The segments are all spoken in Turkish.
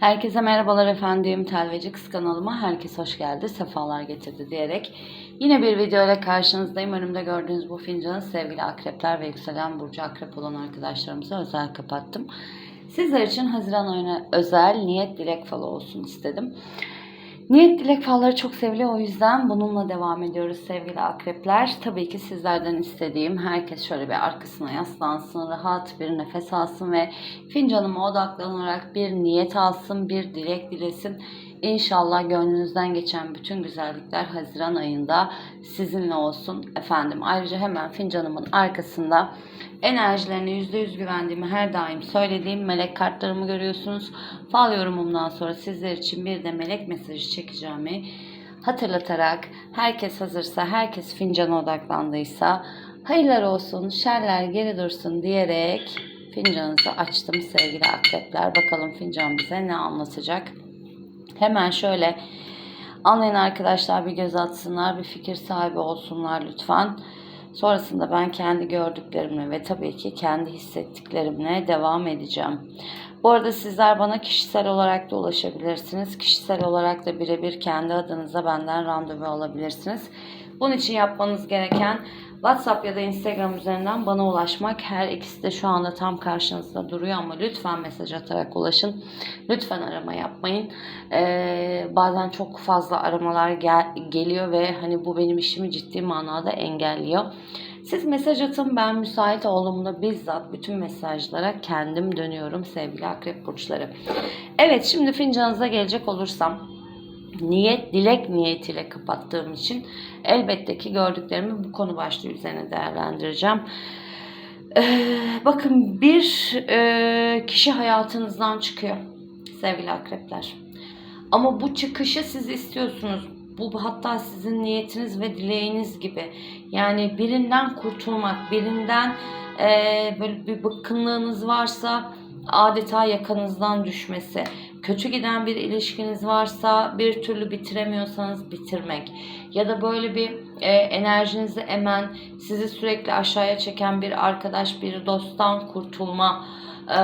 Herkese merhabalar efendim. Telveci Kız kanalıma herkes hoş geldi, sefalar getirdi diyerek yine bir video ile karşınızdayım. Önümde gördüğünüz bu fincanı sevgili akrepler ve yükselen burcu akrep olan arkadaşlarımıza özel kapattım. Sizler için Haziran ayına özel niyet dilek falı olsun istedim. Niyet dilek falları çok seviliyor o yüzden bununla devam ediyoruz sevgili akrepler. Tabii ki sizlerden istediğim herkes şöyle bir arkasına yaslansın, rahat bir nefes alsın ve fincanıma odaklanarak bir niyet alsın, bir dilek dilesin. İnşallah gönlünüzden geçen bütün güzellikler Haziran ayında sizinle olsun efendim. Ayrıca hemen fincanımın arkasında enerjilerine %100 güvendiğimi her daim söylediğim melek kartlarımı görüyorsunuz. Fal yorumumdan sonra sizler için bir de melek mesajı çekeceğimi hatırlatarak herkes hazırsa, herkes fincana odaklandıysa hayırlar olsun, şerler geri dursun diyerek fincanınızı açtım sevgili akrepler. Bakalım fincan bize ne anlatacak. Hemen şöyle anlayın arkadaşlar bir göz atsınlar, bir fikir sahibi olsunlar lütfen. Sonrasında ben kendi gördüklerimle ve tabii ki kendi hissettiklerimle devam edeceğim. Bu arada sizler bana kişisel olarak da ulaşabilirsiniz. Kişisel olarak da birebir kendi adınıza benden randevu alabilirsiniz. Bunun için yapmanız gereken WhatsApp ya da Instagram üzerinden bana ulaşmak. Her ikisi de şu anda tam karşınızda duruyor ama lütfen mesaj atarak ulaşın. Lütfen arama yapmayın. Ee, bazen çok fazla aramalar gel- geliyor ve hani bu benim işimi ciddi manada engelliyor. Siz mesaj atın ben müsait olduğumda bizzat bütün mesajlara kendim dönüyorum sevgili akrep burçları. Evet şimdi fincanınıza gelecek olursam niyet dilek niyetiyle kapattığım için elbette ki gördüklerimi bu konu başlığı üzerine değerlendireceğim. Ee, bakın bir e, kişi hayatınızdan çıkıyor sevgili akrepler. Ama bu çıkışı siz istiyorsunuz. Bu hatta sizin niyetiniz ve dileğiniz gibi. Yani birinden kurtulmak, birinden e, böyle bir bıkkınlığınız varsa adeta yakanızdan düşmesi. Kötü giden bir ilişkiniz varsa bir türlü bitiremiyorsanız bitirmek. Ya da böyle bir e, enerjinizi emen, sizi sürekli aşağıya çeken bir arkadaş, bir dosttan kurtulma e,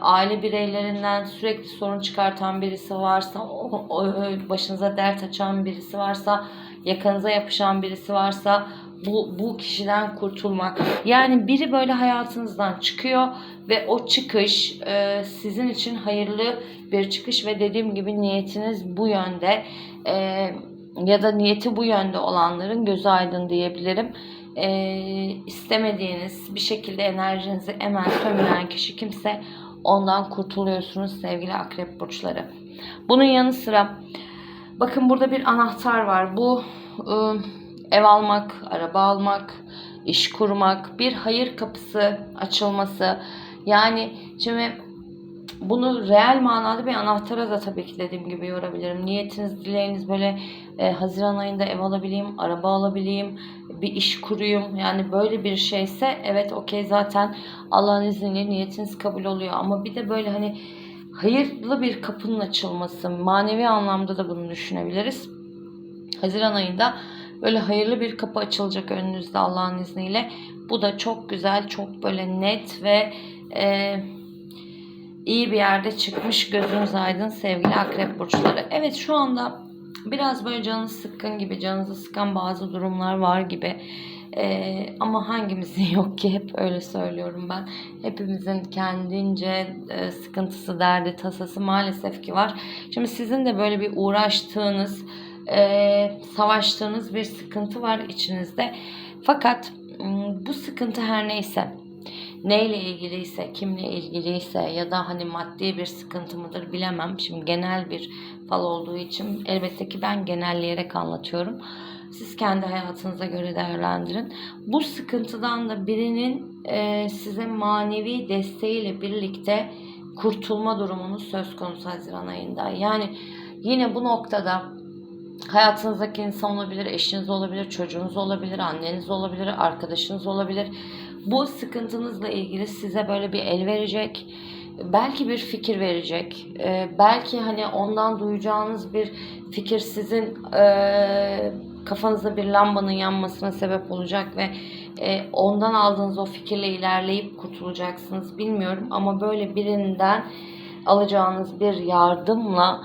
aile bireylerinden sürekli sorun çıkartan birisi varsa, o, o, başınıza dert açan birisi varsa, yakanıza yapışan birisi varsa bu, bu kişiden kurtulmak. Yani biri böyle hayatınızdan çıkıyor ve o çıkış e, sizin için hayırlı bir çıkış ve dediğim gibi niyetiniz bu yönde e, ya da niyeti bu yönde olanların gözü aydın diyebilirim e, istemediğiniz bir şekilde enerjinizi emen sömüren kişi kimse ondan kurtuluyorsunuz sevgili akrep burçları. Bunun yanı sıra bakın burada bir anahtar var. Bu e, ev almak, araba almak, iş kurmak, bir hayır kapısı açılması. Yani şimdi bunu reel manada bir anahtara da tabii ki dediğim gibi yorabilirim. Niyetiniz, dileğiniz böyle e, Haziran ayında ev alabileyim, araba alabileyim, bir iş kuruyum. Yani böyle bir şeyse evet okey zaten Allah'ın izniyle niyetiniz kabul oluyor. Ama bir de böyle hani hayırlı bir kapının açılması, manevi anlamda da bunu düşünebiliriz. Haziran ayında böyle hayırlı bir kapı açılacak önünüzde Allah'ın izniyle. Bu da çok güzel, çok böyle net ve e, iyi bir yerde çıkmış. Gözünüz aydın sevgili akrep burçları. Evet şu anda biraz böyle canınız sıkkın gibi, canınızı sıkan bazı durumlar var gibi. Ee, ama hangimizin yok ki hep öyle söylüyorum ben. Hepimizin kendince e, sıkıntısı, derdi, tasası maalesef ki var. Şimdi sizin de böyle bir uğraştığınız, e, savaştığınız bir sıkıntı var içinizde. Fakat m, bu sıkıntı her neyse neyle ilgiliyse, kimle ilgiliyse ya da hani maddi bir sıkıntı mıdır bilemem. Şimdi genel bir fal olduğu için elbette ki ben genelleyerek anlatıyorum. Siz kendi hayatınıza göre değerlendirin. Bu sıkıntıdan da birinin e, size manevi desteğiyle birlikte kurtulma durumunuz söz konusu Haziran ayında. Yani yine bu noktada hayatınızdaki insan olabilir, eşiniz olabilir, çocuğunuz olabilir, anneniz olabilir, arkadaşınız olabilir. Bu sıkıntınızla ilgili size böyle bir el verecek. Belki bir fikir verecek. Ee, belki hani ondan duyacağınız bir fikir sizin e, kafanızda bir lambanın yanmasına sebep olacak ve e, ondan aldığınız o fikirle ilerleyip kurtulacaksınız. Bilmiyorum ama böyle birinden alacağınız bir yardımla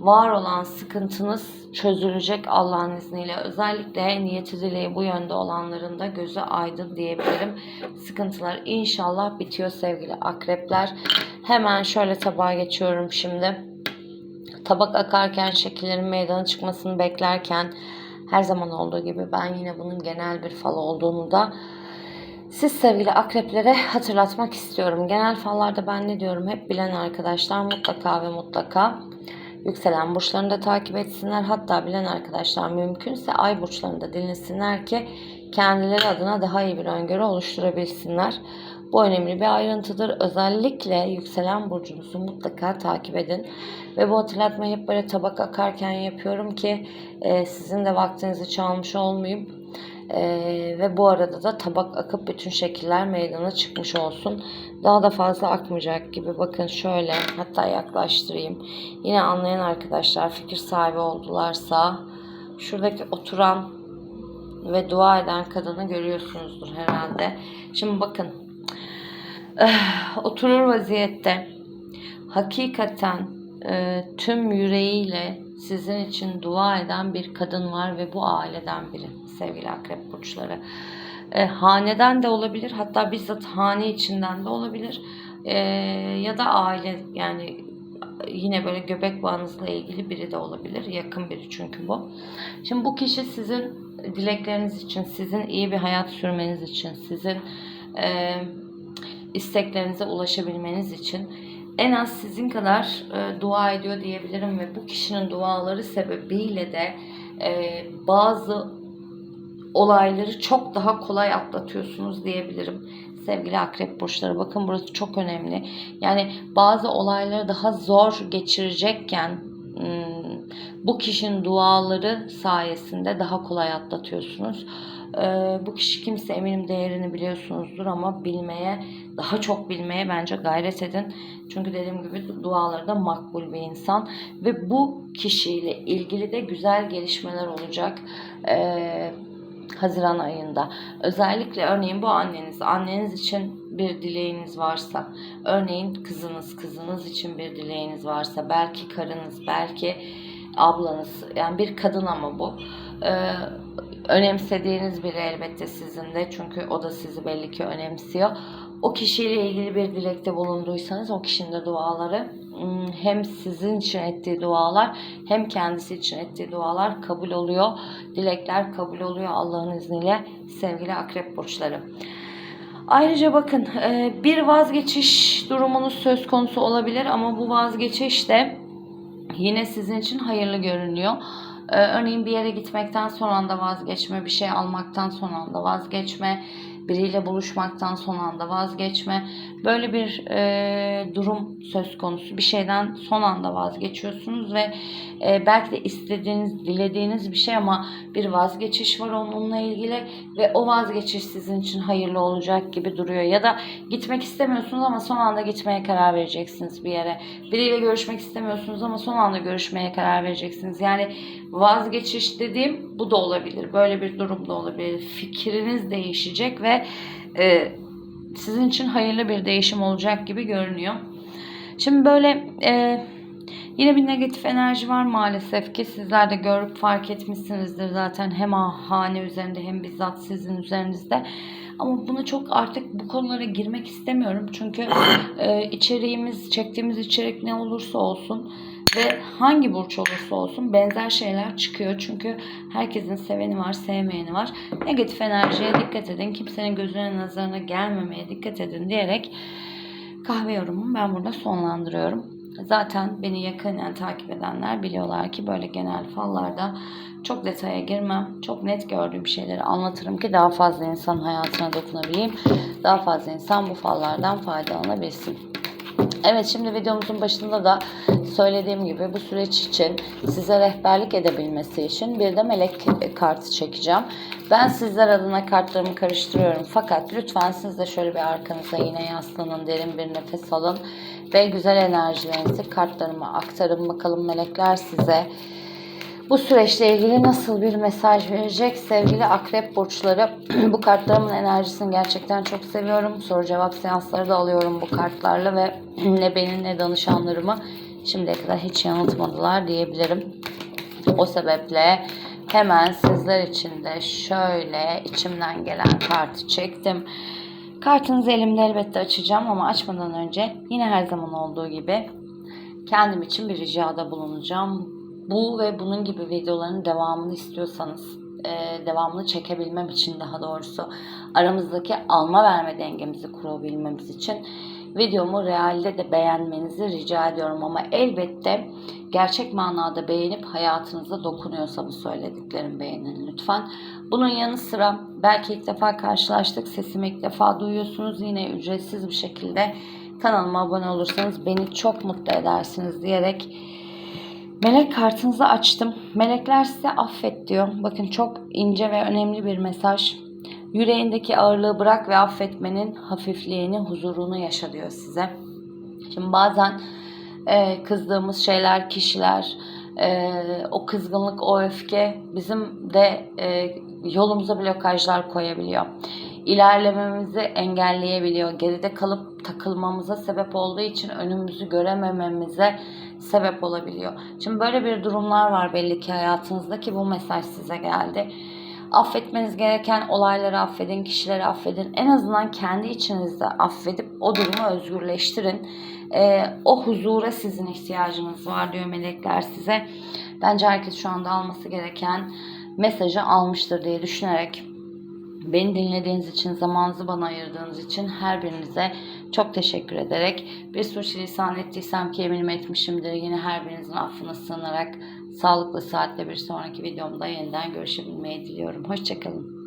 var olan sıkıntınız çözülecek Allah'ın izniyle. Özellikle niyeti dileği bu yönde olanların da gözü aydın diyebilirim. Sıkıntılar inşallah bitiyor sevgili akrepler. Hemen şöyle tabağa geçiyorum şimdi. Tabak akarken şekillerin meydana çıkmasını beklerken her zaman olduğu gibi ben yine bunun genel bir fal olduğunu da siz sevgili akreplere hatırlatmak istiyorum. Genel fallarda ben ne diyorum hep bilen arkadaşlar mutlaka ve mutlaka yükselen burçlarını da takip etsinler. Hatta bilen arkadaşlar mümkünse ay burçlarını da dinlesinler ki kendileri adına daha iyi bir öngörü oluşturabilsinler. Bu önemli bir ayrıntıdır. Özellikle yükselen burcunuzu mutlaka takip edin. Ve bu hatırlatmayı hep böyle tabak akarken yapıyorum ki e, sizin de vaktinizi çalmış olmayayım. E, ve bu arada da tabak akıp bütün şekiller meydana çıkmış olsun. Daha da fazla akmayacak gibi. Bakın şöyle hatta yaklaştırayım. Yine anlayan arkadaşlar fikir sahibi oldularsa şuradaki oturan ve dua eden kadını görüyorsunuzdur herhalde. Şimdi bakın eh, oturur vaziyette hakikaten e, tüm yüreğiyle sizin için dua eden bir kadın var ve bu aileden biri sevgili akrep burçları. E, haneden de olabilir hatta bizzat hane içinden de olabilir E, ya da aile yani yine böyle göbek bağınızla ilgili biri de olabilir yakın biri çünkü bu. Şimdi bu kişi sizin dilekleriniz için, sizin iyi bir hayat sürmeniz için, sizin e, isteklerinize ulaşabilmeniz için en az sizin kadar e, dua ediyor diyebilirim ve bu kişinin duaları sebebiyle de e, bazı olayları çok daha kolay atlatıyorsunuz diyebilirim. Sevgili akrep burçları bakın burası çok önemli. Yani bazı olayları daha zor geçirecekken bu kişinin duaları sayesinde daha kolay atlatıyorsunuz. Ee, bu kişi kimse eminim değerini biliyorsunuzdur ama bilmeye, daha çok bilmeye bence gayret edin. Çünkü dediğim gibi duaları da makbul bir insan. Ve bu kişiyle ilgili de güzel gelişmeler olacak. Ee, Haziran ayında. Özellikle örneğin bu anneniz, anneniz için bir dileğiniz varsa, örneğin kızınız, kızınız için bir dileğiniz varsa, belki karınız, belki ablanız, yani bir kadın ama bu. Ee, önemsediğiniz biri elbette sizin de çünkü o da sizi belli ki önemsiyor. O kişiyle ilgili bir dilekte bulunduysanız o kişinin de duaları hmm, hem sizin için ettiği dualar hem kendisi için ettiği dualar kabul oluyor. Dilekler kabul oluyor Allah'ın izniyle sevgili akrep burçları. Ayrıca bakın e, bir vazgeçiş durumunuz söz konusu olabilir ama bu vazgeçiş de yine sizin için hayırlı görünüyor. Ee, örneğin bir yere gitmekten son anda vazgeçme, bir şey almaktan son anda vazgeçme, biriyle buluşmaktan son anda vazgeçme. Böyle bir e, durum söz konusu. Bir şeyden son anda vazgeçiyorsunuz ve e, belki de istediğiniz, dilediğiniz bir şey ama bir vazgeçiş var onunla ilgili ve o vazgeçiş sizin için hayırlı olacak gibi duruyor. Ya da gitmek istemiyorsunuz ama son anda gitmeye karar vereceksiniz bir yere. Biriyle görüşmek istemiyorsunuz ama son anda görüşmeye karar vereceksiniz. Yani vazgeçiş dediğim bu da olabilir. Böyle bir durum da olabilir. Fikriniz değişecek ve e, sizin için hayırlı bir değişim olacak gibi görünüyor. Şimdi böyle e, yine bir negatif enerji var maalesef ki sizler de görüp fark etmişsinizdir zaten hem hane üzerinde hem bizzat sizin üzerinizde. Ama bunu çok artık bu konulara girmek istemiyorum. Çünkü e, içeriğimiz, çektiğimiz içerik ne olursa olsun ve hangi burç olursa olsun benzer şeyler çıkıyor. Çünkü herkesin seveni var, sevmeyeni var. Negatif enerjiye dikkat edin. Kimsenin gözüne nazarına gelmemeye dikkat edin diyerek kahve yorumumu ben burada sonlandırıyorum. Zaten beni yakından takip edenler biliyorlar ki böyle genel fallarda çok detaya girmem. Çok net gördüğüm şeyleri anlatırım ki daha fazla insan hayatına dokunabileyim. Daha fazla insan bu fallardan faydalanabilsin. Evet şimdi videomuzun başında da söylediğim gibi bu süreç için size rehberlik edebilmesi için bir de melek kartı çekeceğim. Ben sizler adına kartlarımı karıştırıyorum fakat lütfen siz de şöyle bir arkanıza yine yaslanın derin bir nefes alın ve güzel enerjilerinizi kartlarıma aktarın bakalım melekler size bu süreçle ilgili nasıl bir mesaj verecek sevgili akrep burçları? bu kartlarımın enerjisini gerçekten çok seviyorum. Soru cevap seansları da alıyorum bu kartlarla ve ne beni ne danışanlarımı şimdiye kadar hiç yanıltmadılar diyebilirim. O sebeple hemen sizler için de şöyle içimden gelen kartı çektim. Kartınızı elimde elbette açacağım ama açmadan önce yine her zaman olduğu gibi kendim için bir ricada bulunacağım. Bu ve bunun gibi videoların devamını istiyorsanız, e, devamını çekebilmem için daha doğrusu aramızdaki alma verme dengemizi kurabilmemiz için videomu realde de beğenmenizi rica ediyorum ama elbette gerçek manada beğenip hayatınıza dokunuyorsa bu söylediklerim beğenin lütfen. Bunun yanı sıra belki ilk defa karşılaştık sesimi ilk defa duyuyorsunuz yine ücretsiz bir şekilde kanalıma abone olursanız beni çok mutlu edersiniz diyerek Melek kartınızı açtım. Melekler size affet diyor. Bakın çok ince ve önemli bir mesaj. Yüreğindeki ağırlığı bırak ve affetmenin hafifliğini, huzurunu yaşa diyor size. Şimdi bazen e, kızdığımız şeyler, kişiler, e, o kızgınlık, o öfke bizim de e, yolumuza blokajlar koyabiliyor. İlerlememizi engelleyebiliyor. Geride kalıp takılmamıza sebep olduğu için önümüzü göremememize sebep olabiliyor. Şimdi böyle bir durumlar var belli ki hayatınızda ki bu mesaj size geldi. Affetmeniz gereken olayları affedin, kişileri affedin. En azından kendi içinizde affedip o durumu özgürleştirin. Ee, o huzura sizin ihtiyacınız var diyor melekler size. Bence herkes şu anda alması gereken mesajı almıştır diye düşünerek Beni dinlediğiniz için, zamanınızı bana ayırdığınız için her birinize çok teşekkür ederek bir suçlisan ettiysem ki eminim etmişimdir. Yine her birinizin affına sığınarak sağlıklı saatte bir sonraki videomda yeniden görüşebilmeyi diliyorum. Hoşçakalın.